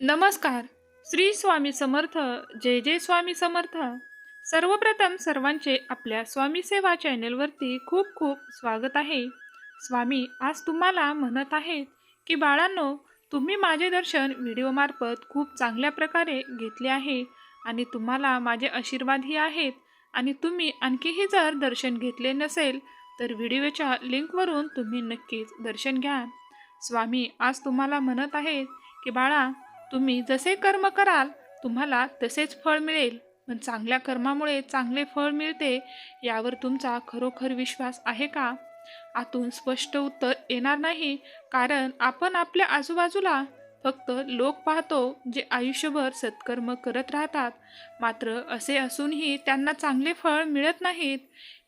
नमस्कार. श्री स्वामी समर्थ जय जय स्वामी समर्थ. सर्वप्रथम सर्वांचे आपल्या स्वामी सेवा चॅनेलवरती खूप खूप स्वागत आहे. स्वामी आज तुम्हाला म्हणत आहेत की बाळांनो तुम्ही माझे दर्शन व्हिडिओमार्फत खूप चांगल्या प्रकारे घेतले आहे आणि तुम्हाला माझे आशीर्वादही आहेत आणि तुम्ही आणखीही जर दर्शन घेतले नसेल तर व्हिडिओच्या लिंकवरून तुम्ही नक्कीच दर्शन घ्या. स्वामी आज तुम्हाला म्हणत आहेत की बाळा तुम्ही जसे कर्म कराल तुम्हाला तसेच फळ मिळेल. पण चांगल्या कर्मामुळे चांगले फळ मिळते यावर तुमचा खरोखर विश्वास आहे का? आतून स्पष्ट उत्तर येणार नाही कारण आपण आपल्या आजूबाजूला फक्त लोक पाहतो जे आयुष्यभर सत्कर्म करत राहतात. मात्र असे असूनही त्यांना चांगले फळ मिळत नाहीत.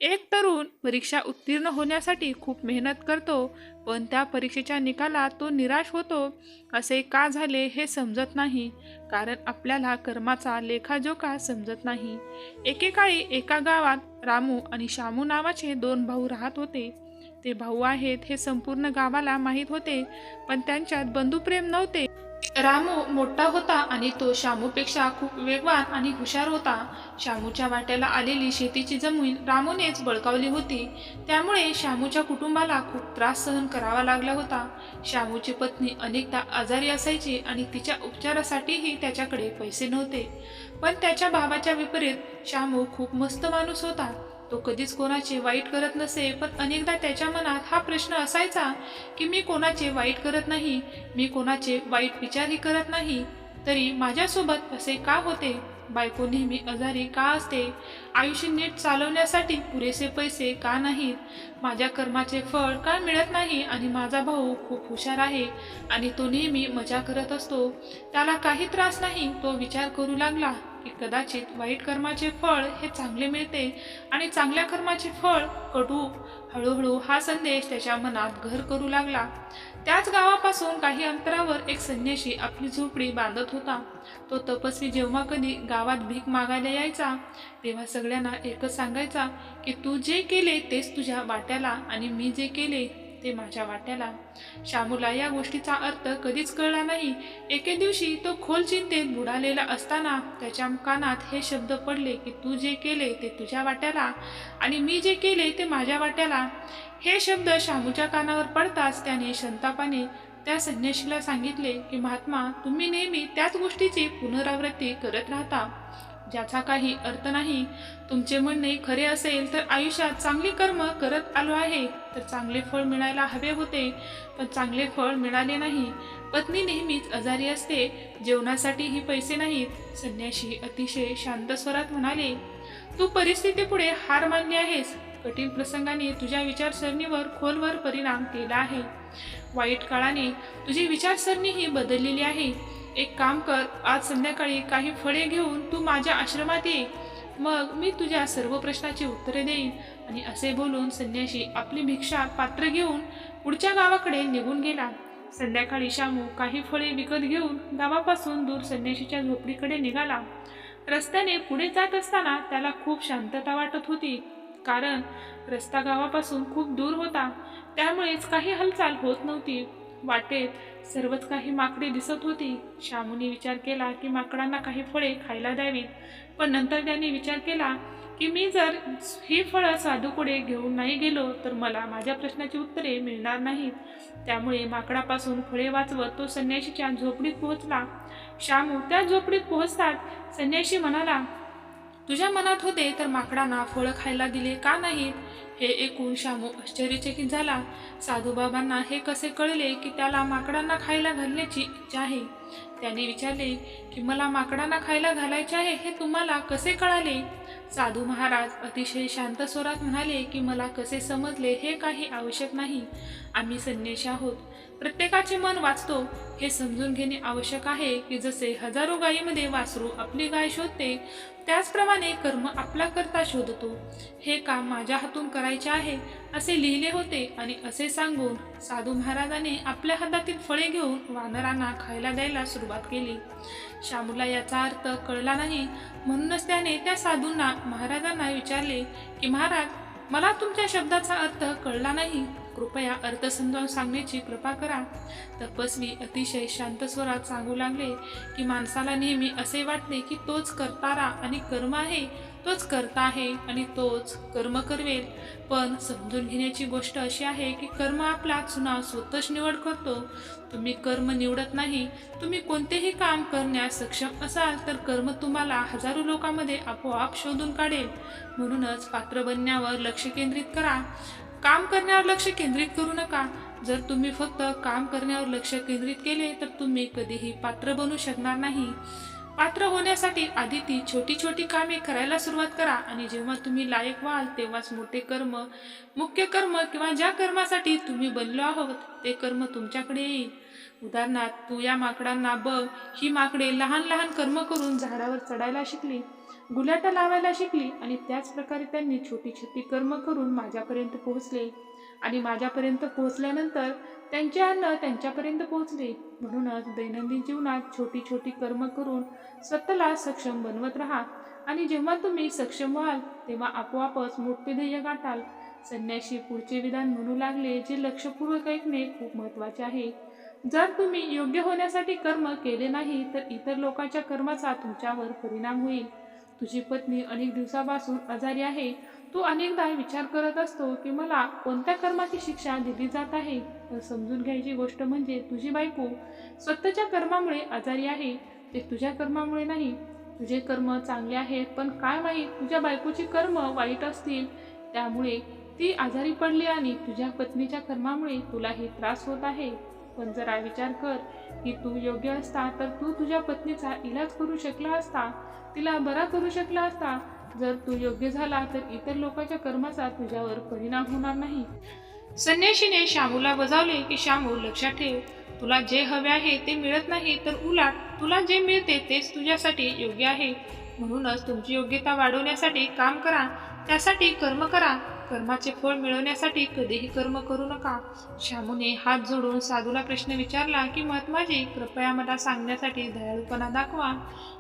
एक तरुण परीक्षा उत्तीर्ण होण्यासाठी खूप मेहनत करतो पण त्या परीक्षेच्या निकालात तो निराश होतो. असे का झाले हे समजत नाही. कारण आपल्याला कर्माचा लेखाजोखा समजत नाही. एकेकाळी एका गावात रामू आणि शामू नावाचे दोन भाऊ राहत होते. ते भाऊ आहेत हे संपूर्ण गावाला माहीत होते पण त्यांच्यात बंधुप्रेम नव्हते. रामू मोठा होता आणि तो शामूपेक्षा खूप वेगवान आणि हुशार होता. शामूच्या वाट्याला आलेली शेतीची जमीन रामूनेच बळकावली होती. त्यामुळे शामूच्या कुटुंबाला खूप त्रास सहन करावा लागला होता. शामूची पत्नी अनेकदा आजारी असायची आणि तिच्या उपचारासाठीही त्याच्याकडे पैसे नव्हते. पण त्याच्या भावाच्या विपरीत शामू खूप मस्त माणूस होता. तो कधीच कोणाचे वाईट करत नसे पण अनेकदा त्याच्या मनात हा प्रश्न असायचा की मी कोणाचे वाईट करत नाही मी कोणाचे वाईट विचारही करत नाही तरी माझ्यासोबत असे का होते? बायको नेहमी आजारी का असते? आयुष्य नीट चालवण्यासाठी पुरेसे पैसे का नाहीत? माझ्या कर्माचे फळ का मिळत नाही आणि माझा भाऊ खूप हुशार आहे आणि तो नेहमी मजा करत असतो. त्याला काही त्रास नाही तो विचार करू लागला. की कदाचित वाईट कर्माचे फळ हे चांगले मिळते आणि चांगल्या कर्माचे फळ कडू हळूहळू हा संदेश त्याच्या मनात घर करू लागला. त्याच गावापासून काही अंतरावर एक संन्याशी आपली झोपडी बांधत होता. तो तपस्वी जेव्हा कधी गावात भीक मागायला यायचा तेव्हा सगळ्यांना एकच सांगायचा की तू जे केले तेच तुझ्या वाट्याला आणि मी जे केले ते माझ्या वाट्याला. श्यामूला या गोष्टीचा अर्थ कधीच कळला नाही. एके दिवशी तो खोल चिंतेत बुडालेला असताना त्याच्या कानात हे शब्द पडले की तू जे केले ते तुझ्या वाट्याला आणि मी जे केले ते माझ्या वाट्याला. हे शब्द शामूच्या कानावर पडताच त्याने संतापाने त्या संन्याशीला सांगितले की महात्मा तुम्ही नेहमी त्याच गोष्टीची पुनरावृत्ती करत राहता. ज्याचा काही अर्थ नाही. तुमचे म्हणणे खरे असेल तर आयुष्यात चांगली कर्म करत आलो आहे. तर चांगले फळ मिळायला हवे होते पण चांगले फळ मिळाले नाही. पत्नी नेहमीच आजारी असते जेवणासाठीही पैसे नाहीत. संन्याशी अतिशय शांत स्वरात म्हणाले तू परिस्थितीपुढे हार मानली आहेस. कठीण प्रसंगाने तुझ्या विचारसरणीवर खोलवर परिणाम केला आहे. वाईट काळाने तुझी विचारसरणीही बदललेली आहे. एक काम कर आज संध्याकाळी काही फळे घेऊन तू माझ्या आश्रमात ये. मग मी तुझ्या सर्व प्रश्नाची उत्तरे देईन आणि असे बोलून संन्याशी आपली भिक्षा पात्र घेऊन पुढच्या गावाकडे निघून गेला. संध्याकाळी शामू काही फळे विकत घेऊन गावापासून दूर संन्याशीच्या झोपडीकडे निघाला. रस्त्याने पुढे जात असताना त्याला खूप शांतता वाटत होती कारण रस्ता गावापासून खूप दूर होता. त्यामुळेच काही हालचाल होत नव्हती. वाटेत सर्वच काही माकडी दिसत होती. श्यामूने विचार केला की माकडांना काही फळे खायला द्यावीत. पण नंतर त्याने विचार केला की मी जर ही फळं साधूकडे घेऊन नाही गेलो तर मला माझ्या प्रश्नाची उत्तरे मिळणार नाहीत. त्यामुळे माकडापासून फळे वाचवत तो संन्याशीच्या झोपडीत पोहोचला. शामू त्या झोपडीत पोहोचतात संन्याशी म्हणाला तुझ्या मनात होते तर माकडांना फळं खायला दिले का नाहीत? हे ऐकून शामू आश्चर्यचकित झाला. साधूबाबांना हे कसे कळले की त्याला माकडांना खायला घालण्याची इच्छा आहे? त्याने विचारले की मला माकडांना खायला घालायचे आहे हे तुम्हाला कसे कळाले? साधू महाराज अतिशय शांत स्वरात म्हणाले की मला कसे समजले हे काही आवश्यक नाही. आम्ही संन्याशी आहोत. प्रत्येकाचे मन वाचतो हे समजून घेणे आवश्यक आहे की जसे हजारो गायीमध्ये वासरू आपली गाय शोधते त्याचप्रमाणे कर्म आपला करता शोधतो. हे काम माझ्या हातून करायचे आहे असे लिहिले होते आणि असे सांगून साधू महाराजाने आपल्या हातातील फळे घेऊन वानरांना खायला द्यायला सुरुवात केली. शामूला याचा अर्थ कळला नाही. म्हणूनच त्याने त्या साधूंना महाराजांना विचारले की महाराज मला तुमच्या शब्दाचा अर्थ कळला नाही. कृपया अर्थ समजावून सांगण्याची कृपा करा. तपस्वी अतिशय शांत स्वरात सांगू लागले की माणसाला नेहमी असे वाटते की तोच करतारा आणि कर्म आहे. तोच करता आहे आणि तोच कर्म करवेल पण समजून घेण्याची गोष्ट अशी आहे की कर्म आपला चुनाव स्वतःच निवड करतो. तुम्ही कर्म निवडत नाही तुम्ही कोणतेही काम करण्यास सक्षम असाल तर कर्म तुम्हाला हजारो लोकांमध्ये आपोआप शोधून काढेल. म्हणूनच पात्र बनण्यावर लक्ष केंद्रित करा. काम करण्यावर लक्ष केंद्रित करू नका. जर तुम्ही फक्त काम करण्यावर लक्ष केंद्रित केले तर तुम्ही कधीही पात्र बनू शकणार नाही. पात्र होण्यासाठी आधी ती छोटी छोटी कामे करायला सुरुवात करा आणि जेव्हा तुम्ही लायक व्हाल तेव्हाच मोठे कर्म मुख्य कर्म किंवा ज्या कर्मासाठी तुम्ही बनलो आहोत ते कर्म तुमच्याकडे येईल. उदाहरणार्थ तू या माकडांना बघ ही माकडे लहान लहान कर्म करून झाडावर चढायला शिकली गुलाटा लावायला शिकली आणि त्याच प्रकारे त्यांनी छोटी छोटी कर्म करून माझ्यापर्यंत पोहोचले. आणि माझ्यापर्यंत पोहोचल्यानंतर त्यांचे अन्न त्यांच्यापर्यंत पोहोचले. म्हणूनच दैनंदिन जीवनात छोटी छोटी कर्म करून स्वतःला सक्षम बनवत राहा. आणि जेव्हा तुम्ही सक्षम व्हाल तेव्हा आपोआपच मोठे ध्येय गाठाल. संन्याशी पुढचे विधान म्हणू लागले जे लक्षपूर्वक ऐकणे खूप महत्त्वाचे आहे. जर तुम्ही योग्य होण्यासाठी कर्म केले नाही तर इतर लोकांच्या कर्माचा तुमच्यावर परिणाम होईल. तुझी पत्नी अनेक दिवसापासून आजारी आहे. तू अनेकदा विचार करत असतो की मला कोणत्या कर्माची शिक्षा दिली जात आहे? तर समजून घ्यायची गोष्ट म्हणजे तुझी बायको स्वतःच्या कर्मामुळे आजारी आहे. ते तुझ्या कर्मामुळे नाही. तुझे कर्म चांगले आहेत पण काय माहीत तुझ्या बायकोची कर्म वाईट असतील. त्यामुळे ती आजारी पडली आणि तुझ्या पत्नीच्या कर्मामुळे तुलाही त्रास होत आहे. पण जरा विचार कर की तू योग्य असता तर तू तुझ्या पत्नीचा इलाज करू शकला असता? तिला बरा करू शकला असता? जर तू योग्य झाला तर इतर लोकांच्या कर्माचा तुझ्यावर परिणाम होणार नाही. संन्याशीने श्यामूला बजावले की श्यामू लक्षात ठेव तुला जे हवे आहे ते मिळत नाही तर उलाट तुला जे मिळते तेच तुझ्यासाठी योग्य आहे. म्हणूनच तुमची योग्यता वाढवण्यासाठी काम करा त्यासाठी कर्म करा. कर्माचे फळ मिळवण्यासाठी कधीही कर्म करू नका. श्यामूने हात जोडून साधूला प्रश्न विचारला की महात्माजी कृपया मला सांगण्यासाठी दयाळूपणा दाखवा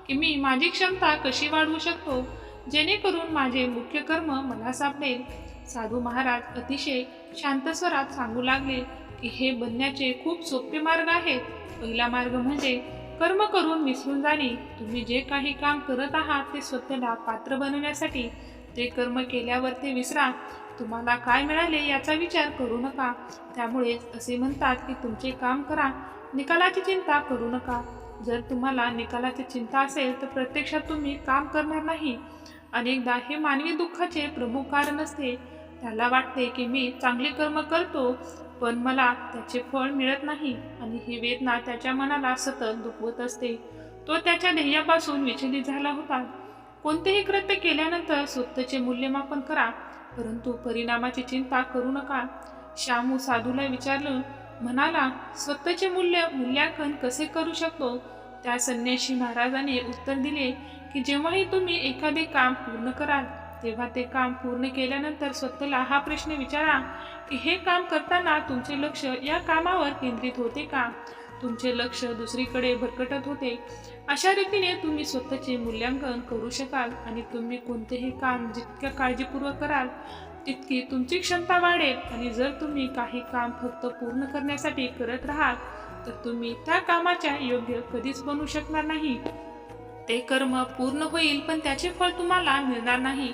की मी माझी क्षमता कशी वाढवू शकतो? जेणेकरून माझे मुख्य कर्म मला सापडेल. साधू महाराज अतिशय शांत स्वरात सांगू लागले की हे बनण्याचे खूप सोपे मार्ग आहेत. पहिला मार्ग म्हणजे कर्म करून विसरून जाणे. तुम्ही जे काही काम करत आहात ते स्वतःला पात्र बनवण्यासाठी ते कर्म केल्यावर ते विसरा. तुम्हाला काय मिळाले याचा विचार करू नका. त्यामुळेच असे म्हणतात की तुमचे काम करा. निकालाची चिंता करू नका. जर तुम्हाला निकालाची चिंता असेल तर प्रत्यक्षात तुम्ही काम करणार नाही. अनेकदा हे मानवी दुःखाचे प्रमुख कारण असते. त्याला वाटते की मी चांगले कर्म करतो पण मला त्याचे फळ मिळत नाही आणि ही वेदना त्याच्या मनाला सतत दुखवत असते. तो त्याच्या ध्येयापासून विचलित झाला होता. कोणतेही कृत्य केल्यानंतर स्वतःचे मूल्यमापन करा परंतु परिणामाची चिंता करू नका. श्यामू साधूला विचारलं म्हणाला स्वतःचे मूल्य मूल्यांकन कसे करू शकतो? त्या संन्याशी महाराजाने उत्तर दिले की जेव्हाही तुम्ही एखादे काम पूर्ण कराल तेव्हा ते काम पूर्ण केल्यानंतर स्वतःला हा प्रश्न विचारा की हे काम करताना तुमचे लक्ष या कामावर केंद्रित होते का? तुमचे लक्ष दुसरीकडे भरकटत होते. अशा रीतीने तुम्ही स्वतःचे मूल्यांकन करू शकाल आणि तुम्ही कोणतेही काम जितक्या काळजीपूर्वक कराल तितकी तुमची क्षमता वाढेल. आणि जर तुम्ही काही काम फक्त पूर्ण करण्यासाठी करत राहाल तर तुम्ही त्या कामाच्या योग्य कधीच बनू शकणार नाही. ते कर्म पूर्ण होईल पण त्याचे फळ तुम्हाला मिळणार नाही.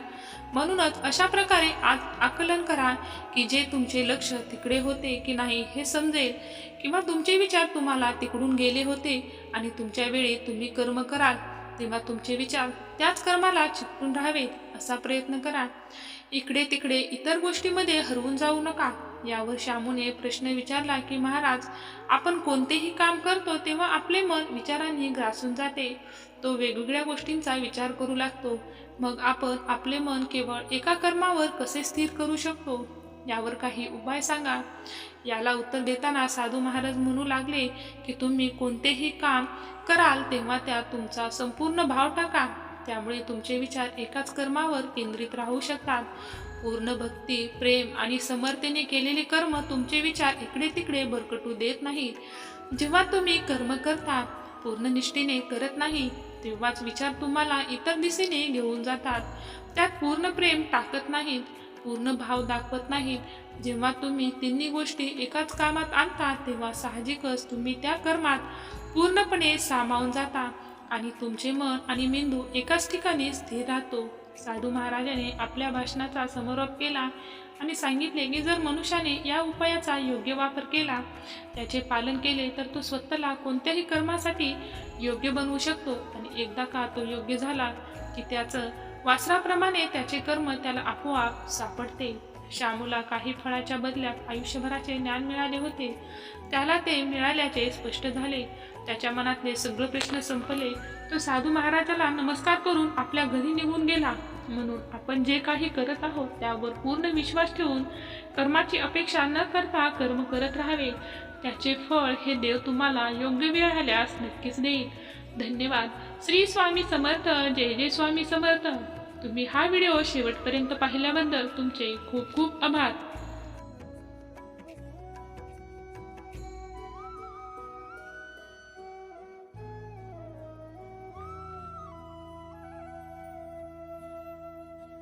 म्हणूनच अशा प्रकारे आज आकलन करा की जे तुमचे लक्ष तिकडे होते की नाही हे समजेल किंवा तुमचे विचार तुम्हाला तिकडून गेले होते आणि तुमच्या वेळी तुम्ही कर्म कराल तेव्हा तुमचे विचार त्याच कर्माला चिकटून राहावेत असा प्रयत्न करा. इकडे तिकडे इतर गोष्टीमध्ये हरवून जाऊ नका. यावर श्यामूने प्रश्न विचारला की महाराज आपण कोणतेही काम करतो तेव्हा आपले मन विचारांनी ग्रासून जाते. तो वेगवेगळ्या गोष्टींचा विचार करू लागतो. मग आपण आपले मन केवळ एका कर्मावर कसे स्थिर करू शकतो? यावर काही उपाय सांगा. याला उत्तर देताना साधू महाराज म्हणू लागले की तुम्ही कोणतेही काम कराल तेव्हा त्यात तुमचा संपूर्ण भाव टाका. त्यामुळे तुमचे विचार एकाच कर्मावर केंद्रित राहू शकतात. पूर्ण भक्ती प्रेम आणि समर्थेने केलेले कर्म तुमचे विचार इकडे तिकडे भरकटू देत नाहीत. जेव्हा तुम्ही कर्म करता पूर्ण निष्ठेने करत नाही तेव्हाच विचार तुम्हाला इतर दिशेने घेऊन जातात. त्यात पूर्ण प्रेम टाकत नाहीत पूर्ण भाव दाखवत नाहीत. जेव्हा तुम्ही तिन्ही गोष्टी एकाच कामात आणता तेव्हा साहजिकच तुम्ही त्या कर्मात पूर्णपणे सामावून जाता. आणि तुमचे मन आणि मेंदू एकाच ठिकाणी स्थिर राहतो. साधू महाराजाने आपल्या भाषणाचा समारोप केला आणि सांगितले की जर मनुष्याने या उपायाचा योग्य वापर केला त्याचे पालन केले तर तो स्वतःला कोणत्याही कर्मासाठी योग्य बनवू शकतो. आणि एकदा का तो योग्य झाला की त्याचं वासराप्रमाणे त्याचे कर्म त्याला आपोआप सापडते. श्यामूला काही फळाच्या बदल्यात आयुष्यभराचे ज्ञान मिळाले होते. त्याला ते मिळाल्याचे स्पष्ट झाले. त्याच्या मनातले सगळे प्रश्न संपले. तो साधू महाराजाला नमस्कार करून आपल्या घरी निघून गेला. म्हणून आपण जे काही करत आहोत त्यावर पूर्ण विश्वास ठेवून कर्माची अपेक्षा न करता कर्म करत राहावे. त्याचे फळ हे देव तुम्हाला योग्य वेळ आल्यास नक्कीच देईल. धन्यवाद. श्री स्वामी समर्थ. जय जय स्वामी समर्थ. तुम्ही हा व्हिडिओ शेवटपर्यंत पाहिल्याबद्दल तुमचे खूप खूप आभार.